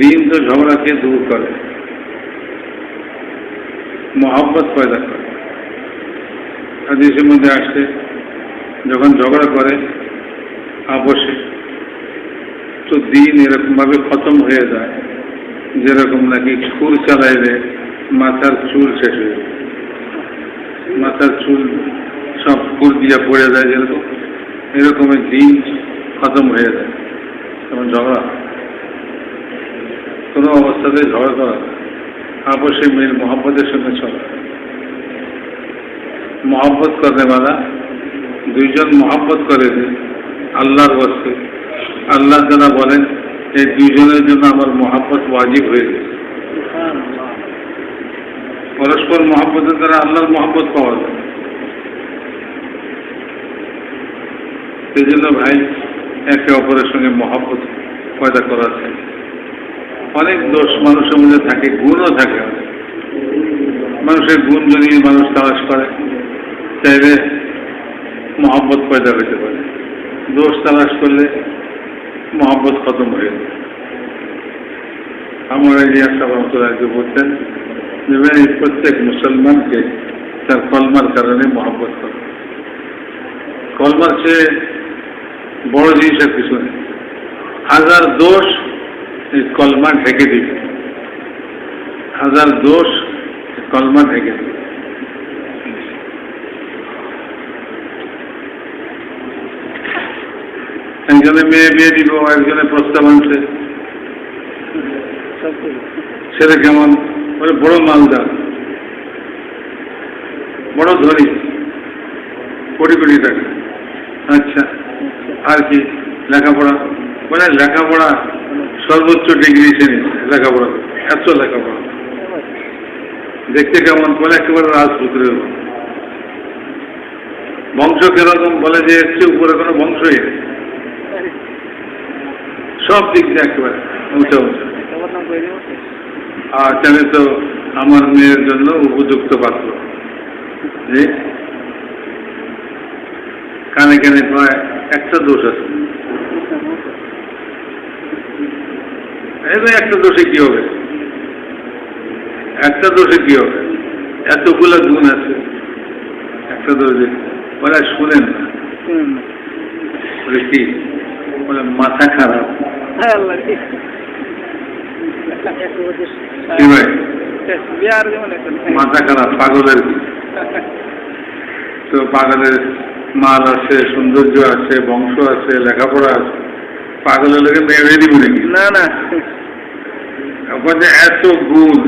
দিন তো ঝগড়াকে দূর করে? মোহাব্বত পয়দা করে। হাদিসের মধ্যে আসছে, যখন ঝগড়া করে আপসে তো দিন এরকমভাবে খতম হয়ে যায়, যেরকম নাকি ছুর চালাইলে মাথার চুল শেষ হয়ে মাথার চুল সব ফুল দিয়া পড়ে যায় যেরকম এরকমের দিন খতম হয়ে যায়। যেমন ঝগড়া অবস্থাতে ঝগড়া করা আপসে মিল মোহাম্মদের সঙ্গে চলা। মোহাম্মত করনে वाला দুইজন মোহাম্মত করে যে আল্লাহর বস্তে আল্লাহ তারা বলেন, এই দুইজনের জন্য আমার মোহাম্মত ওয়াজিব হয়ে গেছে। পরস্পর মহাব্বতের দ্বারা আল্লাহর মহাব্বত পাওয়া যায়। সেই জন্য ভাই, একে অপরের সঙ্গে মহাব্বত পয়দা করা চাই অনেক দোষ মানুষের মধ্যে থাকে, গুণও থাকে। মানুষের গুণ যদি মানুষ তালাশ করে চাইলে মহাব্বত পয়দা হইতে পারে। দোষ তালাশ করলে মহাব্বত খতম হয়ে যায়। আমার ইলিয়াস রহমতুল্লাহকে বলতেন যে প্রত্যেক মুসলমানকে তার কলমার কারণে মহাব্বত করে। কলমার চেয়ে বড় জিনিস আর কিছু নেই হাজার দোষ এই কলমা ঢেকে দিবে হাজার দোষ কলমা ঢেকে দিবে একজনে মেয়ে বিয়ে দিব, একজনে প্রস্তাব আনছে। ছেলে কেমন? বলে, বড় মালদার। বড় ধনী। কোটি কোটি টাকা। আচ্ছা আর কি? লেখাপড়া? মানে লেখাপড়া সর্বোচ্চ ডিগ্রি শ্রেণি, লেখাপড়া, এত লেখাপড়া। দেখতে কেমন? বলে একেবারে রাজপুত্রের মতো। বংশ কীরকম? বলে যে এর চেয়ে উপরে কোনো বংশই নেই। সব দিক দিয়ে একেবারে উঁচা উঁচা। আর জানে তো আমার মেয়ের জন্য উপযুক্ত পাত্র। কানে কানে কয় একটা দোষ আছে। তো একটা দোষে কি হবে? একটা দোষে কি হবে? এতগুলো গুণ আছে। একটা দোষে বলে শুনেন না। কি বলে মাথা খারাপ। মাথা খারাপ পাগলের তো পাগলের মাল আছে সৌন্দর্য আছে বংশ আছে লেখাপড়া আছে। পাগলের লোকে মেয়ে দিব না না। এখন যে এত গুণ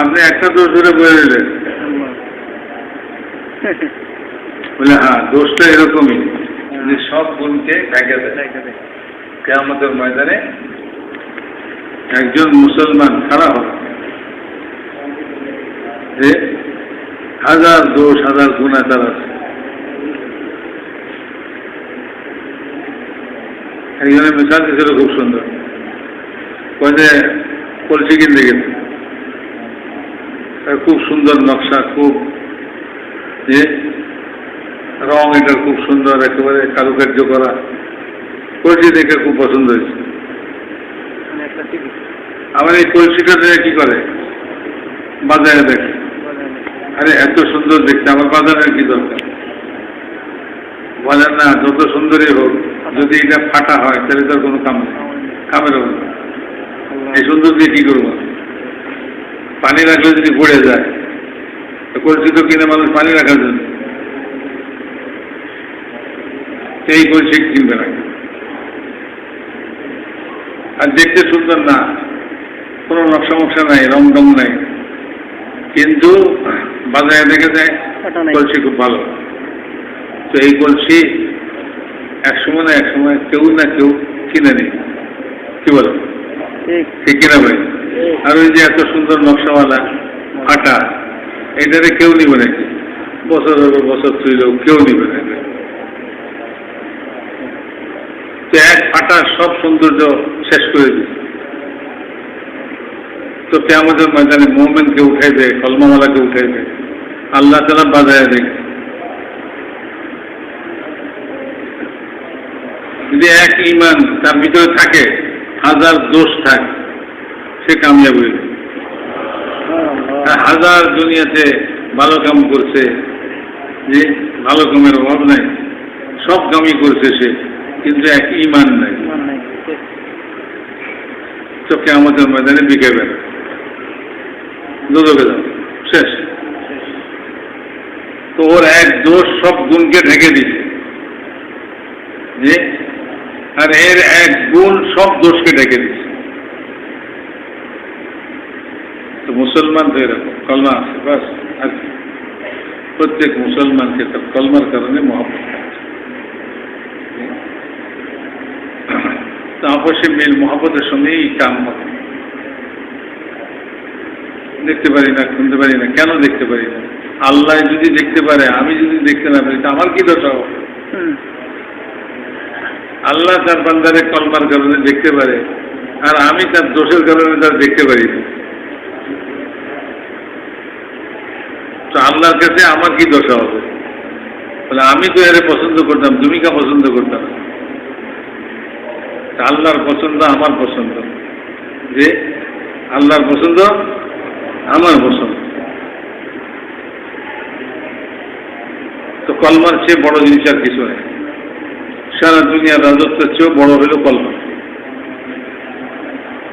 আপনি একটা দোষ ধরে বলে দিলেন। বলে হ্যাঁ দোষটা এরকমই। যে সব গুণকে ঢেকে দেয় কেয়ামতের ময়দানে একজন মুসলমান খারাপ হবে যে হাজার দোষ হাজার গুণা তার আছে। একজনের মিশাল দিয়েছিল খুব সুন্দর। কয় যে কলসি কিনতে গেছে। তার খুব সুন্দর নকশা খুব যে রং এটা খুব সুন্দর একেবারে কারুকার্য করা। কলসি দেখে খুব পছন্দ হয়েছে। আমার এই কলসিটা দেখে কি করে? বাজারে দেখে। আরে এত সুন্দর দেখতে আমার বাজারের কি দরকার? বাজার না যত সুন্দরই হোক যদি এটা ফাটা হয় তাহলে তার কোনো কাম নেই। কামের হবে এই সুন্দর দিয়ে কি করব? পানি রাখলে যদি পড়ে যায় কলসি তো কিনে মানুষ পানি রাখার জন্য। এই কলসি কিনবে না। আর দেখতে সুন্দর না। কোনো নকশা মকশা নাই রং টং নাই। কিন্তু বাজারে দেখে যায় কলসি খুব ভালো। তো এই কলসি এক সময় না এক সময় কেউ না কেউ কিনে নেই কি বলো? ঠিক। কিনা ভাই আর ওই যে এত সুন্দর নকশাওয়ালা ফাটা এটারে কেউ নিবে নাকি বছর হবে বছর ছিল কেউ নিবে না এটা। তো এক ফাটা সব সৌন্দর্য শেষ করে দিচ্ছে তো কেমতের ময়দানে মোমেনকে উঠাইবে কলমাওয়ালাকে উঠাইবে আল্লাহ তালা বাজায় দেখ যদি এক ইমান তার ভিতরে থাকে হাজার দোষ থাকে সে কামিয়াব। হয়ে হাজার দুনিয়াতে ভালো কাম করছে যে ভালো কামের অভাব নাই সব কামই করছে সে কিন্তু এক ইমান নাই। চোখে আমাদের ময়দানে বিকে বেড়া। দুদকে যাও শেষ। তো ওর এক দোষ সব গুণকে ঢেকে দিছে যে আর এর এক গুণ সব দোষকে ডেকে দিছে। তো মুসলমান তো এরকম, কলমা আছে, বাস, আর প্রত্যেক মুসলমানকে তার কলমার কারণে মহাপত আপসে মিল মহাপতের সঙ্গেই কাম হবে। দেখতে পারি না, শুনতে পারি না, কেন দেখতে পারি না? আল্লাহ যদি দেখতে পারে, আমি যদি দেখতে না পারি, তা আমার কি দশা হবে? আল্লাহ তার বান্দারে কলমার কারণে দেখতে পারে, আর আমি তার দোষের কারণে তার দেখতে পারি তো আল্লাহর কাছে আমার কি দশা হবে? বলে আমি তো এর পছন্দ করতাম, তুমি কা পছন্দ করতাম? আল্লাহর পছন্দ আমার পছন্দ। যে আল্লাহর পছন্দ আমার পছন্দ। তো কলমার চেয়ে বড় জিনিস আর কিছু নেই। সারা দুনিয়ার রাজত্বের চেয়েও বড় হলো কলমা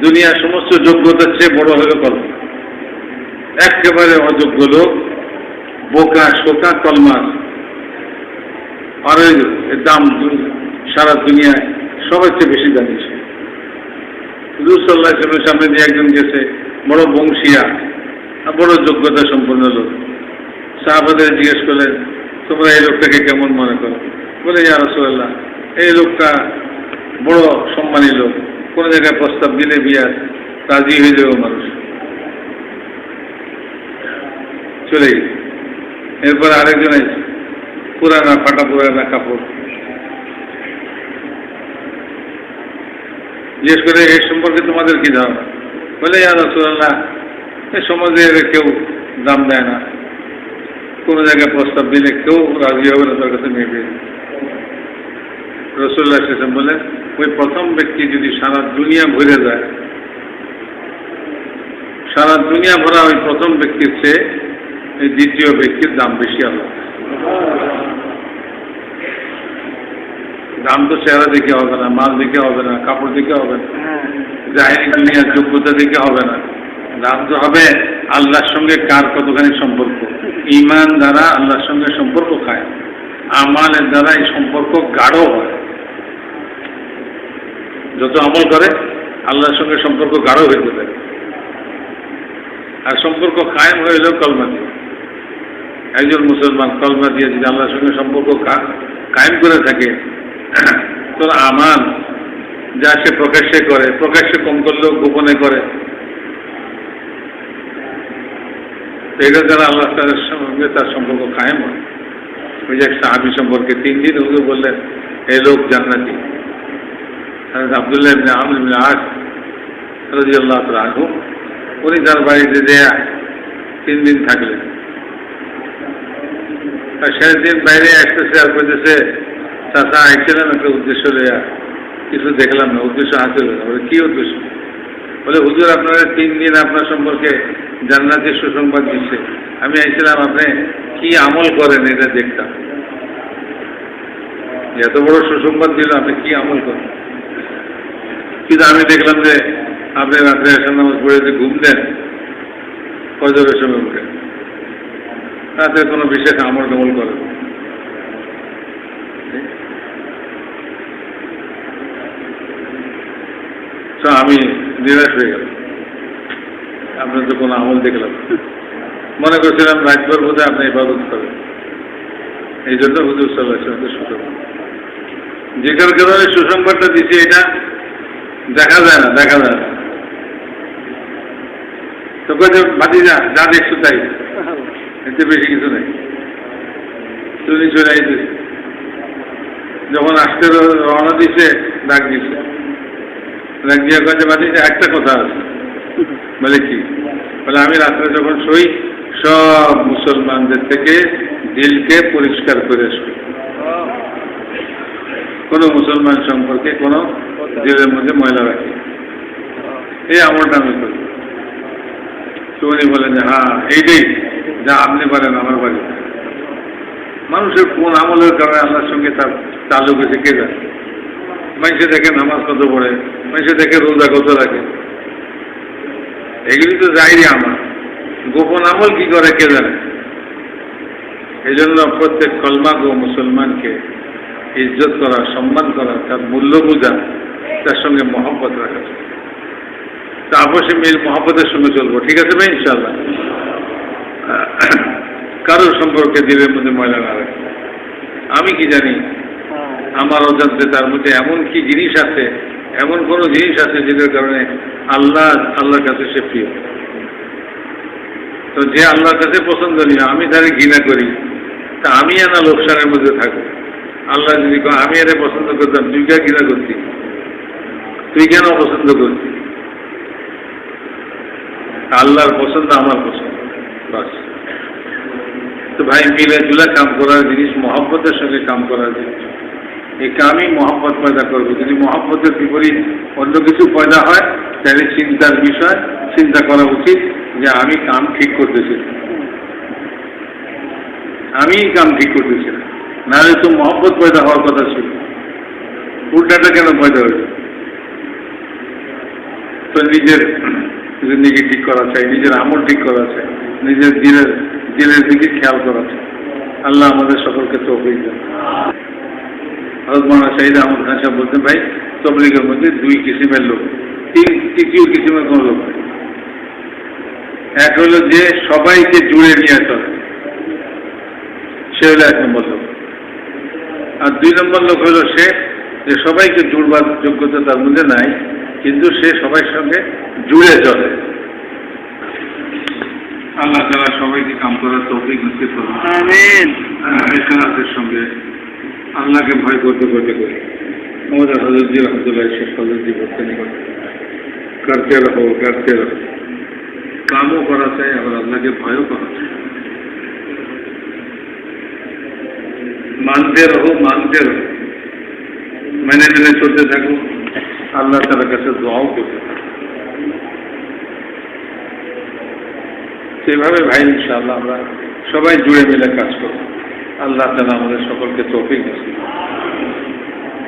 দুনিয়ার সমস্ত যোগ্যতার চেয়ে বড় হলো কলমা একেবারে অযোগ্য লোক, বোকা, শোকা, কলমার। আর দাম সারা দুনিয়ায় সবার চেয়ে বেশি ছিল। রুসাল্লাহ সামনে দিয়ে একজন গেছে, বড় বংশিয়া, আর বড় যোগ্যতা সম্পন্ন লোক। সাহাবাদের জিজ্ঞেস করলেন, তোমরা এই লোকটাকে কেমন মনে করো? বলে, ইয়া এই লোকটা বড় সম্মানী লোক। কোনো জায়গায় প্রস্তাব দিলে বিয়ার রাজি হয়ে যাবে মানুষ। চলে গেছে এরপর আরেকজন আছে পুরানা ফাটা পুরানা কাপড়। জিজ্ঞেস করে এই সম্পর্কে তোমাদের কি ধারণা? বলে, ইয়া রসুল্লাহ এই সমাজে কেউ দাম দেয় না। কোনো জায়গায় প্রস্তাব দিলে কেউ রাজি হবে না তার কাছে মেয়ে পেয়ে। রসুল্লাহ শেষম বলে ওই প্রথম ব্যক্তি যদি সারা দুনিয়া ভরে যায়, সারা দুনিয়া ভরা ওই প্রথম ব্যক্তির চেয়ে এই দ্বিতীয় ব্যক্তির দাম বেশি হবে দাম তো চেহারা দেখে হবে না, মাল দেখে হবে না, কাপড় দেখে হবে না জাহিরি দুনিয়ার যোগ্যতা দেখে হবে না। দাম তো হবে আল্লাহর সঙ্গে কার কতখানি সম্পর্ক? ইমান দ্বারা আল্লাহর সঙ্গে সম্পর্ক খায়, আমালের দ্বারা এই সম্পর্ক গাঢ় হয়। যত আমল করে, আল্লাহর সঙ্গে সম্পর্ক গাঢ় হইতে থাকে আর সম্পর্ক কায়েম হইল কলমা দিয়ে। একজন মুসলমান কলমা দিয়ে যদি আল্লাহর সঙ্গে সম্পর্ক কায়েম করে থাকে, তোর আমান যা সে প্রকাশ্যে করে, প্রকাশ্যে কম করলেও গোপনে করে। এটা দ্বারা আল্লাহ তাদের সঙ্গে তার সম্পর্ক কায়েম হয়। ওই যে এক সাহাবি সম্পর্কে তিন দিন হুজুর বললেন এই লোক জান্নাতি। হযরত আব্দুল্লাহ ইবনে আমর ইবনে আস রাদিয়াল্লাহু তাআলা উনি তার বাড়িতে দেয়া তিন দিন থাকলেন। আর শেষ দিন বাইরে আসতেছে আর বলতেছে চাচা, আইছিলাম একটা উদ্দেশ্য লইয়া, কিছু দেখলাম না, উদ্দেশ্য হলো না। বলে, কি উদ্দেশ্য? বলে, হুজুর, আপনারা তিন দিন আপনার সম্পর্কে জান্নাতের সুসংবাদ দিচ্ছে। আমি আইছিলাম, আপনি কি আমল করেন এটা দেখতাম। এত বড় সুসংবাদ দিল, আপনি কি আমল করেন? কিন্তু আমি দেখলাম যে আপনি রাত্রে এসে নামাজ পড়ে যে ঘুম দেন সময় উঠে। রাতে কোনো বিশেষ আমল টামল করেন না। আমি নিরাশ হয়ে গেলাম। আপনার তো কোনো আমল দেখলাম মনে করছিলাম রাজভর বোধহয় আপনি ইবাদত করেন। এই জন্য হুজুর সাল্লাহ সুসংবাদ যেখানে কারণে সুসংবাদটা দিচ্ছে এটা দেখা যায় না, দেখা যায় না। তো কয়ে বাদি যা যা দেখছ তাই। এতে বেশি কিছু নেই। তুমি চলে যখন আসতে রওনা দিছে, ডাক দিছে। ডাক দিয়ে কাছে বাদি একটা কথা আছে। বলে কি? বলে, আমি রাত্রে যখন শুই, সব মুসলমানদের থেকে দিলকে পরিষ্কার করে শুই কোনো মুসলমান সম্পর্কে কোনো দিলের মধ্যে ময়লা রাখি। এই আমলটা আমি করি। তো উনি বলেন যে হ্যাঁ এইটাই যা আপনি পারেন, আমার বাড়ি মানুষের কোন আমলের কারণে আল্লাহর সঙ্গে তার তালুক হয়েছে কে জানে? মানুষে দেখে নামাজ কত পড়ে, মানুষে দেখে রোজা কত রাখে। এগুলি তো যাইনি আমার গোপন আমল কি করে, কে জানে? এই জন্য প্রত্যেক কলমাগ মুসলমানকে ইজ্জত করা, সম্মান করা, তার মূল্য বোঝা তার সঙ্গে মহব্বত রাখা তা অবশ্যই মিল মহব্বতের সঙ্গে চলবো, ঠিক আছে ভাই? ইনশাল্লাহ কারোর সম্পর্কে দিলের মধ্যে ময়লা না রাখে। আমি কি জানি? আমার অজান্তে তার মধ্যে এমন কি জিনিস আছে, এমন কোনো জিনিস আছে যেটার কারণে আল্লাহ, আল্লাহর কাছে সে প্রিয়। তো যে আল্লাহর কাছে পছন্দনীয়, আমি তারে ঘৃণা করি। তা আমি না লোকসানের মধ্যে থাকব। আল্লাহ যদি আমি এর পছন্দ করতাম কে ঘৃণা করতি? তুই কেন পছন্দ করতি আল্লাহর পছন্দ, আমার পছন্দ। বাস। তো ভাই মিলে জুলে কাম করার জিনিস, মহব্বতের সঙ্গে কাম করার জিনিস। এই কামই মহব্বত পয়দা করবে। যদি মহব্বতের বিপরীত অন্য কিছু পয়দা হয়, তাহলে চিন্তার বিষয়, চিন্তা করা উচিত যে আমি কাম ঠিক করতেছি। আমি কাম ঠিক করতেছি না। নাহলে তো মহব্বত পয়দা হওয়ার কথা ছিল। উল্টাটা কেন পয়দা হয়েছে তো নিজের জিন্দিগি ঠিক করা চাই, নিজের আমল ঠিক করা চাই, নিজের দিলের দিলের দিকে খেয়াল করা চাই। আল্লাহ আমাদের সকলকে তৌফিক দেন। হজরত শাহিদ আহমদ খান সাহেব বলতেন, ভাই, তবলিগের মধ্যে দুই কিসিমের লোক, তিন, তৃতীয় কিসিমের কোন লোক এক হলো যে সবাইকে জুড়ে নিয়ে চলে সে হলো এক নম্বর লোক। আর দুই নম্বর লোক হলো সে যে সবাইকে জুড়বার যোগ্যতা তার মধ্যে নাই কিন্তু সে সবার সঙ্গে জুড়ে চলে। আল্লাহ তালা সবাইকে কাম করার তৌফিক নিশ্চিত করুন। এখানের সঙ্গে আল্লাহকে ভয় করতে করতে করি। আমাদের হজরতজি রহমতুল্লাহ শেখ হজরতজি বলতে নিকট করতে রহো করতে রহো। কামও করা চাই আবার আল্লাহকে ভয়ও করা চাই। মানতে রহো মানতে রহো। মেনে মেনে চলতে থাকো আল্লাহ তালার কাছে দোয়াও করতে সেভাবে ভাই, ইনশাআল্লাহ আমরা সবাই জুড়ে মিলে কাজ করব আল্লাহ তালা আমাদের সকলকে তৌফিক নসিব।